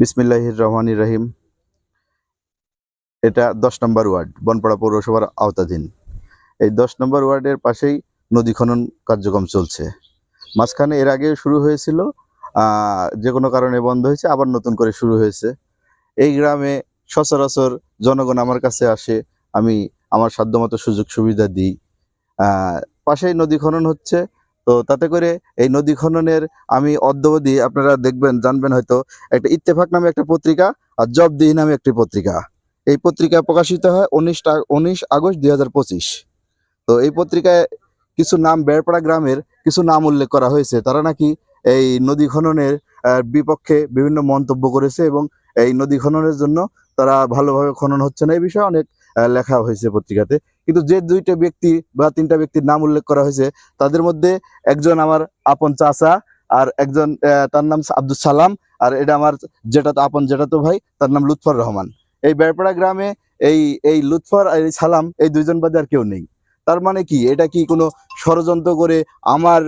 বিসমিল্লাহির রহমান রহিম এটা দশ নম্বর ওয়ার্ড, বনপাড়া পৌরসভার আওতাধীন। এই দশ নম্বর ওয়ার্ডের পাশেই নদী খনন কার্যক্রম চলছে। মাঝখানে এর আগে শুরু হয়েছিল যে কোনো কারণে বন্ধ হয়েছে, আবার নতুন করে শুরু হয়েছে। এই গ্রামে সচরাচর জনগণ আমার কাছে আসে, আমি আমার সাধ্যমতো সুযোগ সুবিধা দিই পাশেই নদী খনন হচ্ছে তো তাতে করে এই নদী খননের আমি অদ্যবধি আপনারা দেখবেন, জানবেন হয়তো, একটা ইত্তেফাক নামে একটা পত্রিকা আর জবদিহি নামে একটি পত্রিকা। এই পত্রিকা প্রকাশিত হয় উনিশ উনিশ আগস্ট দুই হাজার পঁচিশ। তো এই পত্রিকায় কিছু নাম, বেড়পাড়া গ্রামের কিছু নাম উল্লেখ করা হয়েছে। তারা নাকি এই নদী খননের বিপক্ষে বিভিন্ন মন্তব্য করেছে এবং এই নদী খননের জন্য তারা ভালোভাবে খনন হচ্ছে না। এই বিষয়ে অনেক লেখা হয়েছে পত্রিকাতে। কিন্তু যে দুইটা ব্যক্তি বা তিনটা ব্যক্তির নাম উল্লেখ করা হয়েছে, তাদের মধ্যে একজন আমার আপন চাচা আর একজন তার নাম আব্দুল সালাম আর এটা আমার যেটা আপন যেটা তো ভাই, তার নাম লুৎফর রহমান। এই বেড়পাড়া গ্রামে এই এই লুৎফর আর এই সালাম এই দুইজন বাদে আর কেউ নেই। তার মানে কি? এটা কি কোনো ষড়যন্ত্র করে আমার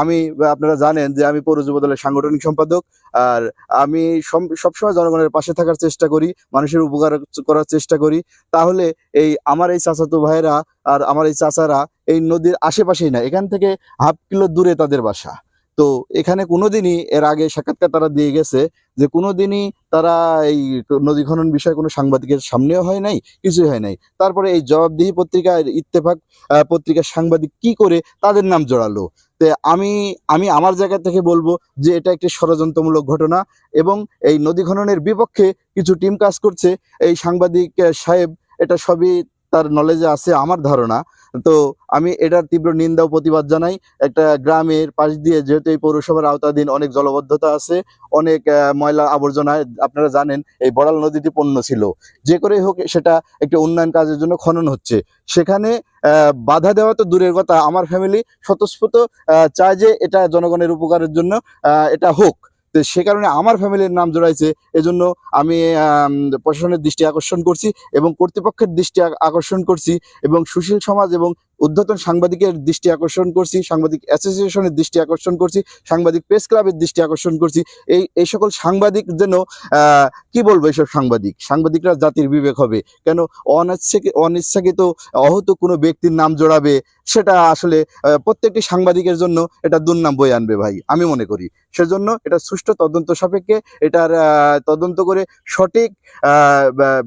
আমি, আপনারা জানেন যে আমি পৌর যুব দলের সাংগঠনিক সম্পাদক, আর আমি সবসময় জনগণের পাশে থাকার চেষ্টা করি, মানুষের উপকার করার চেষ্টা করি। তাহলে এই আমার এই চাচাতো ভাইয়েরা আর আমার এই চাচারা এই নদীর আশেপাশেই না, এখান থেকে হাফ কিলো দূরে তাদের বাসা। তো এখানে কোনোদিনই এর আগে সাক্ষাৎকার তারা দিয়ে গেছে যে কোনোদিনই তারা এই নদী খনন বিষয়ে কোনো সাংবাদিকের সামনেও হয় নাই, কিছুই হয় নাই। তারপরে এই জবাবদিহি পত্রিকা ইত্তেফাক পত্রিকার সাংবাদিক কি করে তাদের নাম জড়ালো। তে আমি আমি আমার জায়গা থেকে বলব যে এটা একটি ষড়যন্ত্রমূলক ঘটনা এবং এই নদী খননের বিপক্ষে কিছু টিম কাজ করছে। এই সাংবাদিক সাহেব, এটা সবই তার নলেজে আছে, আমার ধারণা। তো আমি এটার তীব্র নিন্দা ও প্রতিবাদ জানাই। একটা গ্রামের পাশ দিয়ে যেহেতু এই পৌরসভার আওতাধীন অনেক জলবদ্ধতা আছে, অনেক ময়লা আবর্জনা, আপনারা জানেন এই বড়াল নদীটি পণ্য ছিল। যে করেই হোক সেটা একটা উন্নয়ন কাজের জন্য খনন হচ্ছে। সেখানে বাধা দেওয়া তো দূরের কথা। আমার ফ্যামিলি স্বতঃস্ফূর্ত চায় যে এটা জনগণের উপকারের জন্য এটা হোক। তো সে কারণে আমার ফ্যামিলির নাম জড়াইছে। এজন্য আমি প্রশাসনের দৃষ্টি আকর্ষণ করছি এবং কর্তৃপক্ষের দৃষ্টি আকর্ষণ করছি এবং সুশীল সমাজ এবং উদ্ধতন সাংবাদিকের দৃষ্টি আকর্ষণ করছি, সাংবাদিক অ্যাসোসিয়েশনের দৃষ্টি আকর্ষণ করছি, সাংবাদিক প্রেস ক্লাবের দৃষ্টি আকর্ষণ করছি। এই এই সকল সাংবাদিক যেন কি বলব এইসব সাংবাদিক? সাংবাদিকরা জাতির বিবেক হবে। কেন অনিচ্ছাকে, অনিচ্ছাকৃত অহত কোনো ব্যক্তির নাম জড়াবে, সেটা আসলে প্রত্যেকটি সাংবাদিকের জন্য এটা দুর্নাম বয়ে আনবে ভাই, আমি মনে করি। সেজন্য এটা সুষ্ঠু তদন্ত সাপেক্ষে এটার তদন্ত করে সঠিক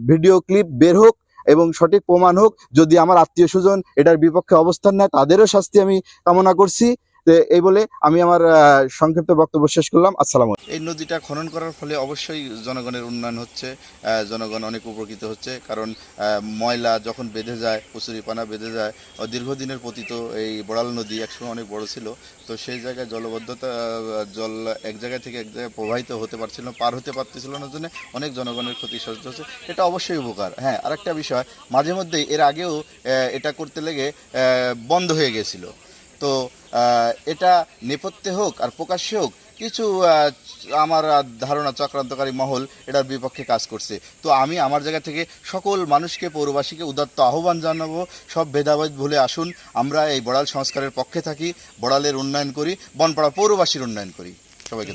ভিডিও ক্লিপ বের হোক এবং সঠিক প্রমাণ হোক, যদি আমার আত্মীয় স্বজন এটার বিপক্ষে অবস্থান নেয়, তাদেরও শাস্তি আমি কামনা করছি। তো এই বলে আমি আমার সংক্ষিপ্ত বক্তব্য শেষ করলাম। আসসালাম এই নদীটা খনন করার ফলে অবশ্যই জনগণের উন্নয়ন হচ্ছে জনগণ অনেক উপকৃত হচ্ছে, কারণ ময়লা যখন বেঁধে যায় কচুরিপানা বেঁধে যায় দীর্ঘদিনের পতিত এই বড়াল নদী একসময় অনেক বড় ছিল, তো সেই জায়গায় জলবদ্ধতা জল এক জায়গা থেকে এক জায়গায় প্রবাহিত হতে পারছিল পার হতে পারতেছিল না, জন্য অনেক জনগণের ক্ষতি সাধিত হচ্ছে। এটা অবশ্যই উপকার। হ্যাঁ আরেকটা বিষয় মাঝে মধ্যে এর আগেও এটা করতে লেগে বন্ধ হয়ে গেছিল। তো এটা নেপথ্যে হোক আর প্রকাশ্যে হোক, কিছু আমার ধারণা চক্রান্তকারী মহল এটার বিপক্ষে কাজ করছে। তো আমি আমার জায়গা থেকে সকল মানুষকে, পৌরবাসীকে উদাত্ত আহ্বান জানাব, সব ভেদাভেদ ভুলে আসুন, আমরা এই বড়াল সংস্কারের পক্ষে থাকি, বড়ালের উন্নয়ন করি, বনপাড়া পৌরবাসীর উন্নয়ন করি। সবাইকে